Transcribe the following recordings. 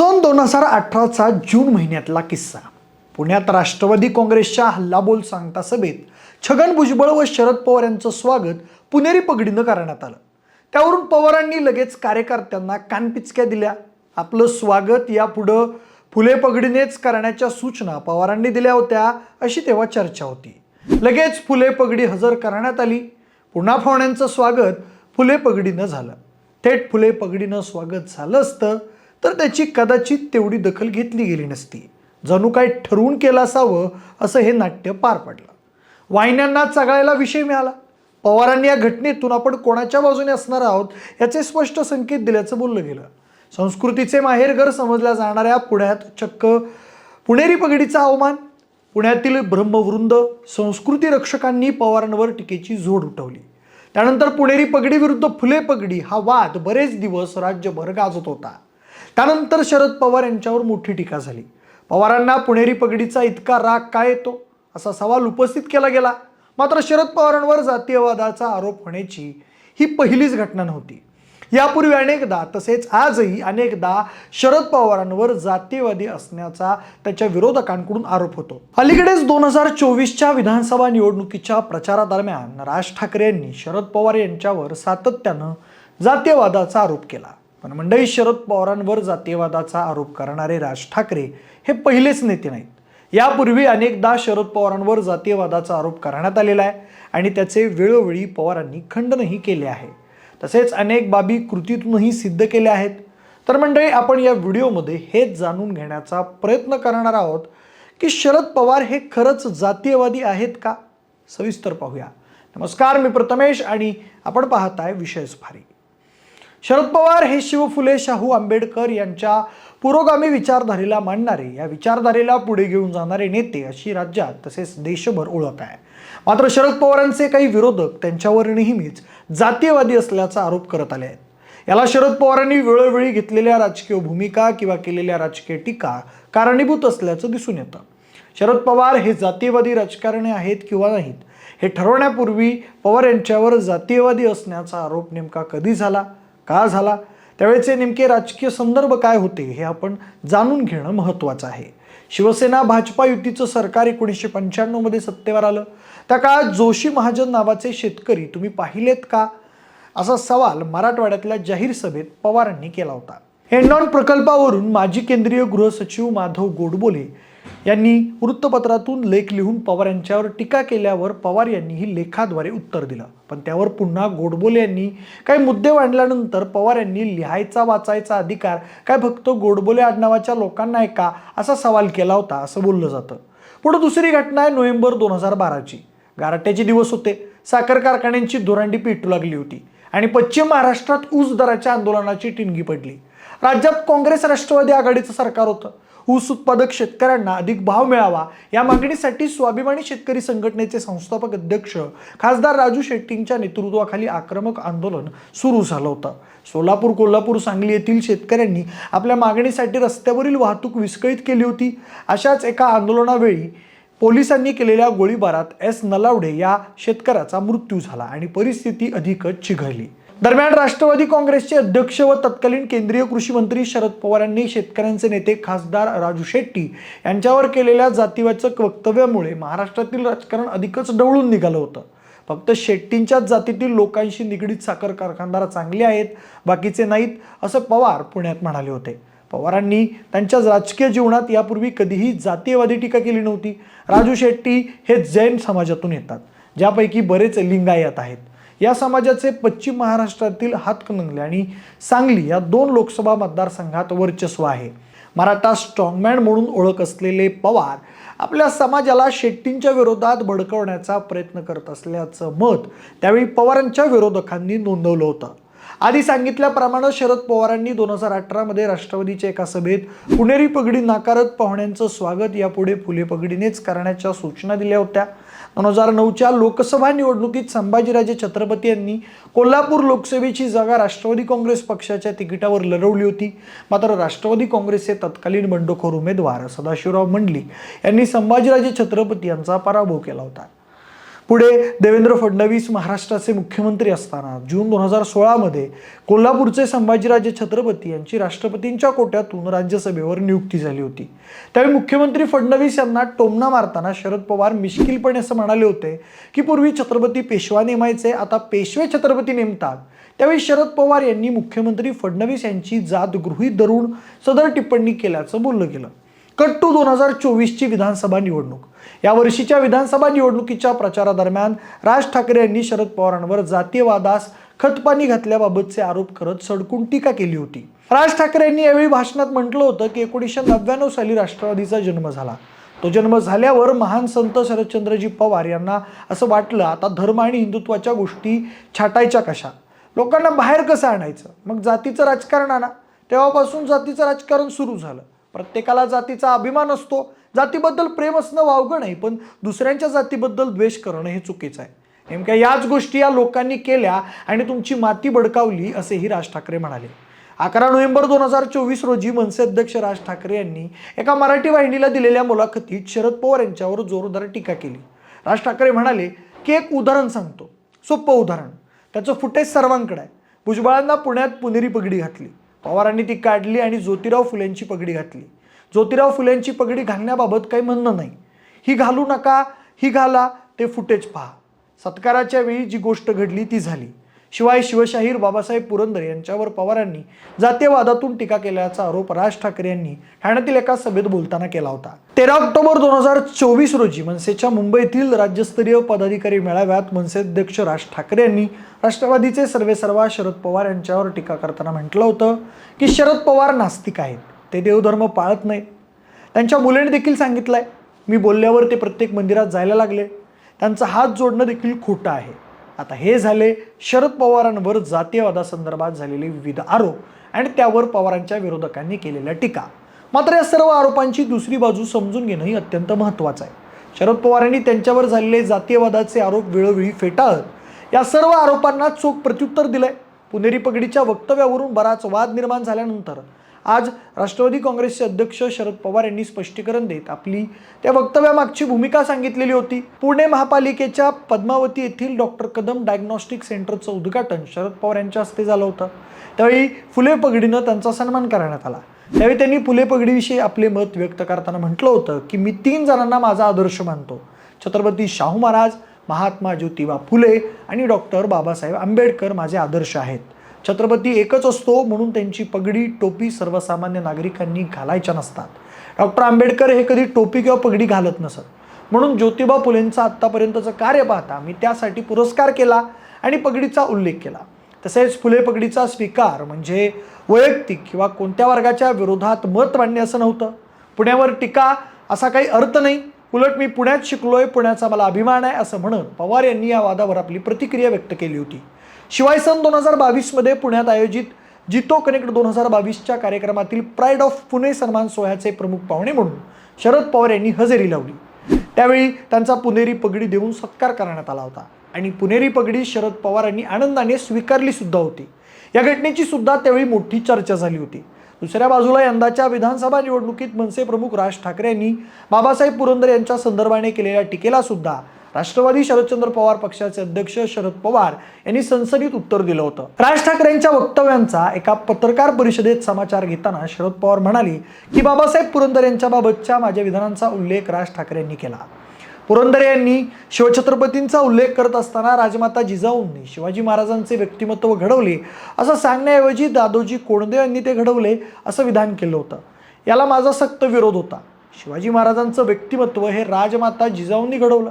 सन दोन हजार अठराचा जून महिन्यातला किस्सा. पुण्यात राष्ट्रवादी काँग्रेसच्या हल्लाबोल सांगता सभेत छगन भुजबळ व शरद पवार यांचं स्वागत पुणेरी पगडीनं करण्यात आलं. त्यावरून पवारांनी लगेच कार्यकर्त्यांना कानपिचक्या दिल्या. आपलं स्वागत यापुढं फुले पगडीनेच करण्याच्या सूचना पवारांनी दिल्या होत्या अशी तेव्हा चर्चा होती. लगेच फुले पगडी हजर करण्यात आली. पुन्हा पाहुण्यांचं स्वागत फुले पगडीनं झालं. थेट फुले पगडीनं स्वागत झालं असतं. तर त्याची कदाचित तेवढी दखल घेतली गेली नसती. जणू काय ठरवून केलं असावं असं हे नाट्य पार पडलं. वाहिन्यांना चघळायला विषय मिळाला. पवारांनी या घटनेतून आपण कोणाच्या बाजूने असणार आहोत याचे स्पष्ट संकेत दिल्याचं बोललं गेलं. संस्कृतीचे माहेरघर समजल्या जाणाऱ्या पुण्यात चक्क पुणेरी पगडीचा अवमान पुण्यातील ब्रह्मवृंद संस्कृती रक्षकांनी पवारांवर टीकेची जोड उठवली. त्यानंतर पुणेरी पगडी विरुद्ध फुले पगडी हा वाद बरेच दिवस राज्यभर गाजत होता. त्यानंतर शरद पवार यांच्यावर मोठी टीका झाली. पवारांना पुणेरी पगडीचा इतका राग काय येतो? असा सवाल उपस्थित केला गेला. मात्र शरद पवारांवर जातीयवादाचा आरोप होण्याची ही पहिलीच घटना नव्हती. यापूर्वी अनेकदा तसेच आजही अनेकदा शरद पवारांवर जातीयवादी असण्याचा त्याच्या विरोधकांकडून आरोप होतो. अलीकडेच दोन हजार चोवीसच्या विधानसभा निवडणुकीच्या प्रचारादरम्यान राज ठाकरे यांनी शरद पवार यांच्यावर सातत्यानं जातीयवादाचा आरोप केला. पण मंडळी शरद पवारांवर जातीयवादाचा आरोप करणारे राज ठाकरे हे पहिलेच नेते नाहीत. यापूर्वी अनेकदा शरद पवारांवर जातीयवादाचा आरोप करण्यात आलेला आहे आणि त्याचे वेळोवेळी पवारांनी खंडनही केले आहे. तसेच अनेक बाबी कृतीतूनही सिद्ध केल्या आहेत. तर मंडळी आपण या व्हिडिओमध्ये हेच जाणून घेण्याचा प्रयत्न करणार आहोत की शरद पवार हे खरंच जातीयवादी आहेत का? सविस्तर पाहूया. नमस्कार मी प्रथमेश आणि आपण पाहताय विषय सुफारी शरद पवार हे शिव फुले शाहू आंबेडकर यांच्या पुरोगामी विचारधारेला मांडणारे या विचारधारेला पुढे घेऊन जाणारे नेते अशी राज्यात तसेच देशभर ओळख आहे. मात्र शरद पवारांचे काही विरोधक त्यांच्यावर नेहमीच जातीयवादी असल्याचा आरोप करत आले आहेत. याला शरद पवारांनी वेळोवेळी घेतलेल्या राजकीय भूमिका किंवा केलेल्या राजकीय टीका कारणीभूत असल्याचं दिसून येतं. शरद पवार हे जातीयवादी राजकारणी आहेत किंवा नाहीत हे ठरवण्यापूर्वी पवार यांच्यावर जातीयवादी असण्याचा आरोप नेमका कधी झाला? का झाला? त्यावेळेचे नेमके राजकीय संदर्भ काय होते हे आपण जाणून घेणं महत्त्वाचं आहे. शिवसेना भाजपा युतीचं सरकार एकोणीसशे पंच्याण्णवमध्ये सत्तेवर आलं. त्या काळात जोशी महाजन नावाचे शेतकरी तुम्ही पाहिलेत का? असा सवाल मराठवाड्यातल्या जाहीर सभेत पवारांनी केला होता. एन्डॉन प्रकल्पावरून माजी केंद्रीय गृहसचिव माधव गोडबोले यांनी वृत्तपत्रातून लेख लिहून पवार यांच्यावर टीका केल्यावर पवार यांनीही लेखाद्वारे उत्तर दिलं. पण त्यावर पुन्हा गोडबोले यांनी काही मुद्दे मांडल्यानंतर पवार यांनी लिहायचा वाचायचा अधिकार काय फक्त गोडबोले आडनावाच्या लोकांना आहे का असा सवाल केला होता असं बोललं जातं. पुढे दुसरी घटना आहे नोव्हेंबर दोन हजार बाराची. गारट्याचे दिवस होते. साखर कारखान्यांची दुरांडी पेटू लागली होती आणि पश्चिम महाराष्ट्रात ऊस दराच्या आंदोलनाची टिणगी पडली. राज्यात काँग्रेस राष्ट्रवादी आघाडीचं सरकार होतं. ऊस उत्पादक शेतकऱ्यांना अधिक भाव मिळावा या मागणीसाठी स्वाभिमानी शेतकरी संघटनेचे संस्थापक अध्यक्ष खासदार राजू शेट्टींच्या नेतृत्वाखाली आक्रमक आंदोलन सुरू झालं होतं. सोलापूर कोल्हापूर सांगली येथील शेतकऱ्यांनी आपल्या मागणीसाठी रस्त्यावरील वाहतूक विस्कळीत केली होती. अशाच एका आंदोलनावेळी पोलिसांनी केलेल्या गोळीबारात एस नलावडे या शेतकऱ्याचा मृत्यू झाला आणि परिस्थिती अधिकच चिघळली. दरम्यान राष्ट्रवादी काँग्रेसचे अध्यक्ष व तत्कालीन केंद्रीय कृषी मंत्री शरद पवार यांनी शेतकऱ्यांचे नेते खासदार राजू शेट्टी यांच्यावर केलेल्या जातीवाचक वक्तव्यामुळे महाराष्ट्रातील राजकारण अधिकच डवळून निघालं होतं. फक्त शेट्टींच्याच जातीतील लोकांशी निगडीत साखर कारखानदार चांगले आहेत बाकीचे नाहीत असं पवार पुण्यात म्हणाले होते. पवारांनी त्यांच्या राजकीय जीवनात यापूर्वी कधीही जातीयवादी टीका केली नव्हती. राजू शेट्टी हे जैन समाजातून येतात ज्यापैकी बरेच लिंगायत आहेत. या समाजाचे पश्चिम महाराष्ट्रातील हातकणंगले आणि सांगली या दोन लोकसभा मतदारसंघात वर्चस्व आहे. मराठा स्ट्रॉंगमॅन म्हणून ओळख असलेले पवार आपल्या समाजाला शेट्टींच्या विरोधात भडकवण्याचा प्रयत्न करत असल्याचं मत त्यावेळी पवारांच्या विरोधकांनी नोंदवलं होतं. आधी सांगितल्याप्रमाणे शरद पवारांनी दोन हजार अठरामध्ये राष्ट्रवादीच्या एका सभेत पुणेरी पगडी नाकारत पाहुण्यांचं स्वागत यापुढे फुले पगडीनेच करण्याच्या सूचना दिल्या होत्या. दोन हजार नऊच्या लोकसभा निवडणुकीत संभाजीराजे छत्रपती यांनी कोल्हापूर लोकसभेची जागा राष्ट्रवादी काँग्रेस पक्षाच्या तिकिटावर लढवली होती. मात्र राष्ट्रवादी काँग्रेसचे तत्कालीन बंडखोर उमेदवार सदाशिवराव मंडलिक यांनी संभाजीराजे छत्रपती यांचा पराभव केला होता. पुढे देवेंद्र फडणवीस महाराष्ट्राचे मुख्यमंत्री असताना जून दोन हजार सोळामध्ये कोल्हापूरचे संभाजीराजे छत्रपती यांची राष्ट्रपतींच्या कोट्यातून राज्यसभेवर नियुक्ती झाली होती. त्यावेळी मुख्यमंत्री फडणवीस यांना टोमना मारताना शरद पवार मिश्किलपणे असं म्हणाले होते की पूर्वी छत्रपती पेशवा नेमायचे आता पेशवे छत्रपती नेमतात. त्यावेळी शरद पवार यांनी मुख्यमंत्री फडणवीस यांची जात गृहीत धरून सदर टिप्पणी केल्याचं बोललं गेलं. कट टू दोन हजार चोवीसची विधानसभा निवडणूक. या वर्षीच्या विधानसभा निवडणुकीच्या प्रचारादरम्यान राज ठाकरे यांनी शरद पवारांवर जातीयवादास खतपाणी घातल्याबाबतचे आरोप करत सडकून टीका केली होती. राज ठाकरे यांनी यावेळी भाषणात म्हटलं होतं की एकोणीसशे नव्याण्णव साली राष्ट्रवादीचा जन्म झाला. तो जन्म झाल्यावर महान संत शरदचंद्रजी पवार यांना असं वाटलं आता धर्म आणि हिंदुत्वाच्या गोष्टी छाटायच्या कशा? लोकांना बाहेर कसं आणायचं? मग जातीचं राजकारण आणा. तेव्हापासून जातीचं राजकारण सुरू झालं. प्रत्येकाला जातीचा अभिमान असतो. जातीबद्दल प्रेम असणं वावगं नाही पण दुसऱ्यांच्या जातीबद्दल द्वेष करणं हे चुकीचं आहे. नेमक्या याच गोष्टी या लोकांनी केल्या आणि तुमची माती बडकावली असेही राज ठाकरे म्हणाले. अकरा नोव्हेंबर दोन हजार चोवीस रोजी मनसे अध्यक्ष राज ठाकरे यांनी एका मराठी वाहिनीला दिलेल्या मुलाखतीत शरद पवार यांच्यावर जोरदार टीका केली. राज ठाकरे म्हणाले की एक उदाहरण सांगतो. सोपं उदाहरण. त्याचं फुटेज सर्वांकडे आहे. भुजबळांना पुण्यात पुणेरी पगडी घातली. पवारांनी ती काढली आणि ज्योतिराव फुलेंची पगडी घातली. ज्योतिराव फुलेंची पगडी घालण्याबाबत काही म्हणणं नाही. ही घालू नका ही घाला ते फुटेज पहा. सत्काराच्या वेळी जी गोष्ट घडली ती झाली. शिवाय शिवशाहीर बाबासाहेब पुरंदर यांच्यावर पवारांनी जातीयवादातून टीका केल्याचा आरोप राज ठाकरे यांनी ठाण्यातील एका सभेत बोलताना केला होता. तेरा ऑक्टोबर दोन हजार चोवीस रोजी मनसेच्या मुंबईतील राज्यस्तरीय पदाधिकारी मेळाव्यात मनसे अध्यक्ष राज ठाकरे यांनी राष्ट्रवादीचे सर्वेसर्वा शरद पवार यांच्यावर टीका करताना म्हटलं होतं की शरद पवार नास्तिक आहेत ते देवधर्म पाळत नाहीत. त्यांच्या मुलीने देखील सांगितलं आहे मी बोलल्यावर ते प्रत्येक मंदिरात जायला लागले. त्यांचा हात जोडणं देखील खोटं आहे. आता हे झाले शरद पवारांवर जातीयवादासंदर्भात झालेले विविध आरोप आणि त्यावर पवारांच्या विरोधकांनी केलेल्या टीका. मात्र या सर्व आरोपांची दुसरी बाजू समजून घेणंही अत्यंत महत्त्वाचं आहे. शरद पवारांनी त्यांच्यावर झालेले जातीयवादाचे आरोप वेळोवेळी फेटाळत या सर्व आरोपांना चोख प्रत्युत्तर दिलंय. पुणेरी पगडीच्या वक्तव्यावरून बराच वाद निर्माण झाल्यानंतर आज राष्ट्रवादी काँग्रेसचे अध्यक्ष शरद पवार यांनी स्पष्टीकरण देत आपली त्या वक्तव्यामागची भूमिका सांगितलेली होती. पुणे महापालिकेच्या पद्मावती येथील डॉक्टर कदम डायग्नॉस्टिक सेंटरचं उद्घाटन शरद पवार यांच्या हस्ते झालं होतं. त्यावेळी फुले पगडीनं त्यांचा सन्मान करण्यात आला. त्यावेळी त्यांनी फुले पगडीविषयी आपले मत व्यक्त करताना म्हटलं होतं की मी तीन जणांना माझा आदर्श मानतो. छत्रपती शाहू महाराज महात्मा ज्योतिबा फुले आणि डॉक्टर बाबासाहेब आंबेडकर माझे आदर्श आहेत. छत्रपती एकच असतो म्हणून त्यांची पगडी टोपी सर्वसामान्य नागरिकांनी घालायच्या नसतात. डॉक्टर आंबेडकर हे कधी टोपी किंवा पगडी घालत नसत. म्हणून ज्योतिबा फुलेंचं आत्तापर्यंतचं कार्य पाहता मी त्यासाठी पुरस्कार केला आणि पगडीचा उल्लेख केला. तसेच फुले पगडीचा स्वीकार म्हणजे वैयक्तिक किंवा कोणत्या वर्गाच्या विरोधात मत मांडणे असं नव्हतं. पुण्यावर टीका असा काही अर्थ नाही. उलट मी पुण्यात शिकलोय पुण्याचा मला अभिमान आहे असं म्हणत पवार यांनी या वादावर आपली प्रतिक्रिया व्यक्त केली होती. शिवाय सन दोन हजार बावीसमध्ये पुण्यात आयोजित जितो कनेक्ट दोन हजार बावीसच्या कार्यक्रमातील प्राईड ऑफ पुणे सन्मान सोहळ्याचे प्रमुख पाहुणे म्हणून शरद पवार यांनी हजेरी लावली. त्यावेळी त्यांचा पुणेरी पगडी देऊन सत्कार करण्यात आला होता आणि पुणेरी पगडी शरद पवार यांनी आनंदाने स्वीकारली सुद्धा होती. या घटनेची सुद्धा त्यावेळी मोठी चर्चा झाली होती. दुसऱ्या बाजूला यंदाच्या विधानसभा निवडणुकीत मनसे प्रमुख राज ठाकरे यांनी बाबासाहेब पुरंदर यांच्या संदर्भाने केलेल्या टीकेला सुद्धा राष्ट्रवादी शरदचंद्र पवार पक्षाचे अध्यक्ष शरद पवार यांनी संसदेत उत्तर दिलं होतं. राज ठाकरेंच्या वक्तव्यांचा एका पत्रकार परिषदेत समाचार घेताना शरद पवार म्हणाले की बाबासाहेब पुरंदर यांच्या बाबतच्या माझ्या विधानांचा उल्लेख राज ठाकरेंनी केला. पुरंदरे यांनी शिवछत्रपतींचा उल्लेख करत असताना राजमाता जिजाऊंनी शिवाजी महाराजांचे व्यक्तिमत्व घडवले असं सांगण्याऐवजी दादोजी कोंडदेव यांनी ते घडवले असं विधान केलं होतं. याला माझा सक्त विरोध होता. शिवाजी महाराजांचं व्यक्तिमत्व हे राजमाता जिजाऊंनी घडवलं.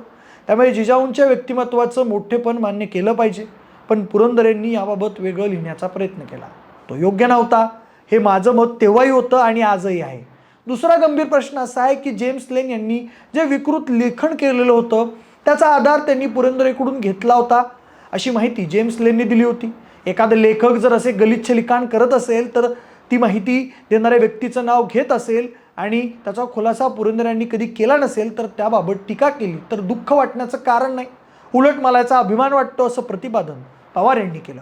त्यामुळे जिजाऊंच्या व्यक्तिमत्वाचं मोठेपण मान्य केलं पाहिजे. पण पुरंदरेंनी याबाबत वेगळं लिहिण्याचा प्रयत्न केला. तो योग्य नव्हता. हे माझं मत तेव्हाही होतं आणि आजही आहे. दुसरा गंभीर प्रश्न असा आहे की जेम्स लेन यांनी जे विकृत लेखन केलेलं होतं त्याचा आधार त्यांनी पुरंदरेकडून घेतला होता अशी माहिती जेम्स लेनने दिली होती. एखादं लेखक जर असे गलिच्छ लिखाण करत असेल तर ती माहिती देणाऱ्या व्यक्तीचं नाव घेत असेल आणि त्याचा खुलासा पुरंदर कधी केला नसेल तर त्याबाबत टीका केली तर दुःख वाटण्याचं कारण नाही. उलट मला याचा अभिमान वाटतो असं प्रतिपादन पवार यांनी केलं.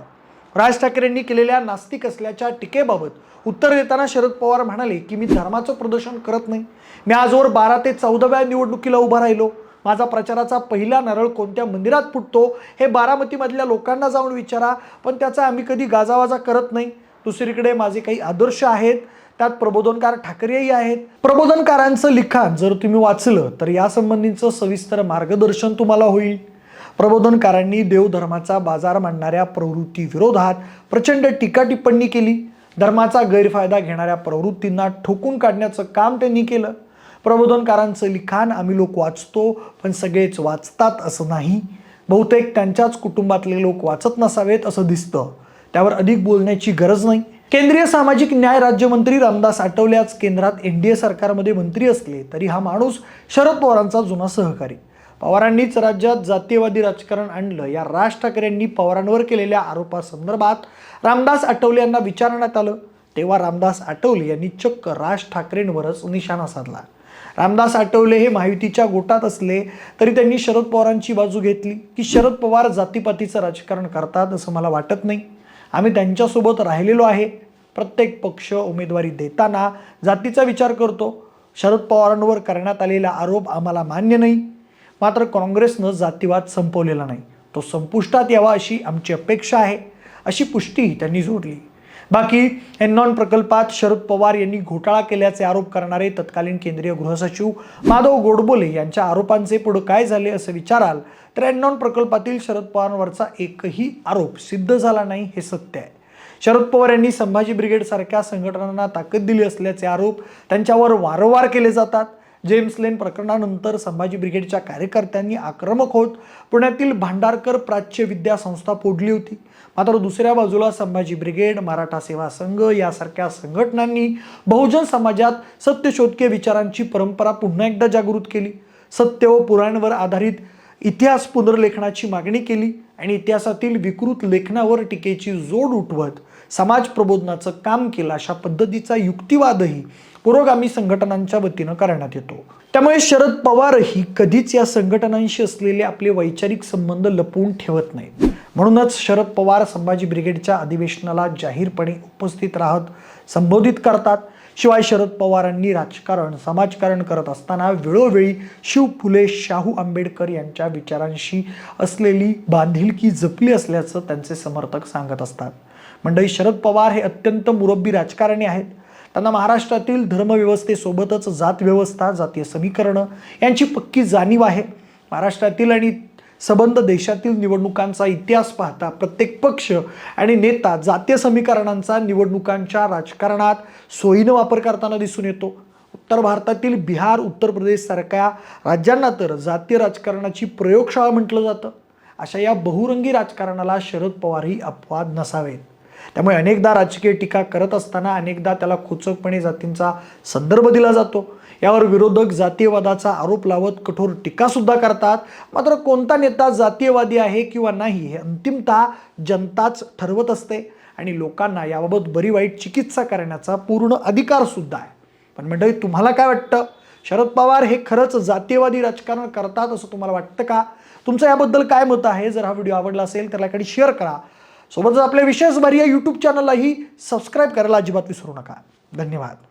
राज ठाकरेंनी केलेल्या नास्तिक असल्याच्या टीकेबाबत उत्तर देताना शरद पवार म्हणाले की मी धर्माचं प्रदर्शन करत नाही. मी आजवर बारा ते चौदाव्या निवडणुकीला उभा राहिलो. माझा प्रचाराचा पहिला नारळ कोणत्या मंदिरात फुटतो हे बारामतीमधल्या लोकांना जाऊन विचारा पण त्याचा आम्ही कधी गाजावाजा करत नाही. दुसरीकडे माझे काही आदर्श आहेत त्यात प्रबोधनकार ठाकरेही आहेत. प्रबोधनकारांचं लिखाण जर तुम्ही वाचलं तर यासंबंधीचं सविस्तर मार्गदर्शन तुम्हाला होईल. प्रबोधनकारांनी देवधर्माचा बाजार मांडणाऱ्या प्रवृत्ती विरोधात प्रचंड टीका टिप्पणी केली. धर्माचा गैरफायदा घेणाऱ्या प्रवृत्तींना ठोकून काढण्याचं काम त्यांनी केलं. प्रबोधनकारांचं लिखाण आम्ही लोक वाचतो पण सगळेच वाचतात असं नाही. बहुतेक त्यांच्याच कुटुंबातले लोक वाचत नसावेत असं दिसतं. त्यावर अधिक बोलण्याची गरज नाही. केंद्रीय सामाजिक न्याय राज्यमंत्री रामदास आठवले आज केंद्रात एन डी ए सरकारमध्ये मंत्री असले तरी हा माणूस शरद पवारांचा जुना सहकारी. पवारांनीच राज्यात जातीयवादी राजकारण आणलं. या राज ठाकरेंनी पवारांवर केलेल्या आरोपासंदर्भात रामदास आठवले यांना विचारण्यात आलं. तेव्हा रामदास आठवले यांनी चक्क राज ठाकरेंवरच निशाणा साधला. रामदास आठवले हे महायुतीच्या गोटात असले तरी त्यांनी शरद पवारांची बाजू घेतली की शरद पवार जातीपातीचं राजकारण करतात असं मला वाटत नाही. आम्ही त्यांच्यासोबत राहिलेलो आहे. प्रत्येक पक्ष उमेदवारी देताना जातीचा विचार करतो. शरद पवारांवर करण्यात आलेला आरोप आम्हाला मान्य नाही. मात्र काँग्रेसनं जातीवाद संपवलेला नाही. तो संपुष्टात यावा अशी आमची अपेक्षा आहे. अशी पुष्टी त्यांनी जोडली. बाकी एनॉन प्रकल्पात शरद पवार यांनी घोटाळा केल्याचे आरोप करणारे तत्कालीन केंद्रीय गृहसचिव माधव गोडबोले यांच्या आरोपांचे पुढे काय झाले असं विचाराल तर एनॉन प्रकल्पातील शरद पवारांवरचा एकही आरोप सिद्ध झाला नाही हे सत्य आहे. शरद पवार यांनी संभाजी ब्रिगेडसारख्या संघटनांना ताकद दिली असल्याचे आरोप त्यांच्यावर वारंवार केले जातात. जेम्स लेन प्रकरणानंतर संभाजी ब्रिगेडच्या कार्यकर्त्यांनी आक्रमक होत पुण्यातील भांडारकर प्राच्य विद्या संस्था फोडली होती. मात्र दुसऱ्या बाजूला संभाजी ब्रिगेड मराठा सेवा संघ यासारख्या संघटनांनी बहुजन समाजात सत्यशोधकीय विचारांची परंपरा पुन्हा एकदा जागृत केली. सत्य व पुराणवर आधारित इतिहास पुनर्लेखनाची मागणी केली. आणि इतिहासातील विकृत लेखनावर टीकेची जोड उठवत समाज प्रबोधनाचं काम केलं अशा पद्धतीचा युक्तिवादही पुरोगामी संघटनांच्या वतीनं करण्यात येतो. त्यामुळे शरद पवारही कधीच या संघटनांशी असलेले आपले वैचारिक संबंध लपवून ठेवत नाहीत. म्हणूनच शरद पवार संभाजी ब्रिगेडच्या अधिवेशनाला जाहीरपणे उपस्थित राहत संबोधित करतात. शिवाय शरद पवारांनी राजकारण समाजकारण करत असताना वेळोवेळी शिव फुले शाहू आंबेडकर यांच्या विचारांशी असलेली बांधिलकी जपली असल्याचं त्यांचे समर्थक सांगत असतात. मंडळी शरद पवार हे अत्यंत मुरब्बी राजकारणी आहेत. त्यांना महाराष्ट्रातील धर्मव्यवस्थेसोबतच जात व्यवस्था जातीय समीकरणं यांची पक्की जाणीव आहे. महाराष्ट्रातील आणि सबंध देशातील निवडणुकांचा इतिहास पाहता प्रत्येक पक्ष आणि नेता जातीय समीकरणांचा निवडणुकांच्या राजकारणात सोयीनं वापर करताना दिसून येतो. उत्तर भारतातील बिहार उत्तर प्रदेशसारख्या राज्यांना तर जातीय राजकारणाची प्रयोगशाळा म्हटलं जातं. अशा या बहुरंगी राजकारणाला शरद पवारही अपवाद नसावेत. त्यामुळे अनेकदा राजकीय टीका करत असताना अनेकदा त्याला खोचकपणे जातींचा संदर्भ दिला जातो. यावर विरोधक जातीयवादाचा आरोप लावत कठोर टीकासुद्धा करतात. मात्र कोणता नेता जातीयवादी आहे किंवा नाही हे अंतिमतः जनताच ठरवत असते आणि लोकांना याबाबत बरी वाईट चिकित्सा करण्याचा पूर्ण अधिकारसुद्धा आहे. पण मंडळी तुम्हाला काय वाटतं? शरद पवार हे खरंच जातीयवादी राजकारण करतात असं तुम्हाला वाटतं का? तुमचं याबद्दल काय मत आहे? जर हा व्हिडिओ आवडला असेल तर याकडे शेअर करा. सोबतच आपल्या विशेष भारी या यूट्यूब चॅनललाही सबस्क्राईब करायला अजिबात विसरू नका. धन्यवाद.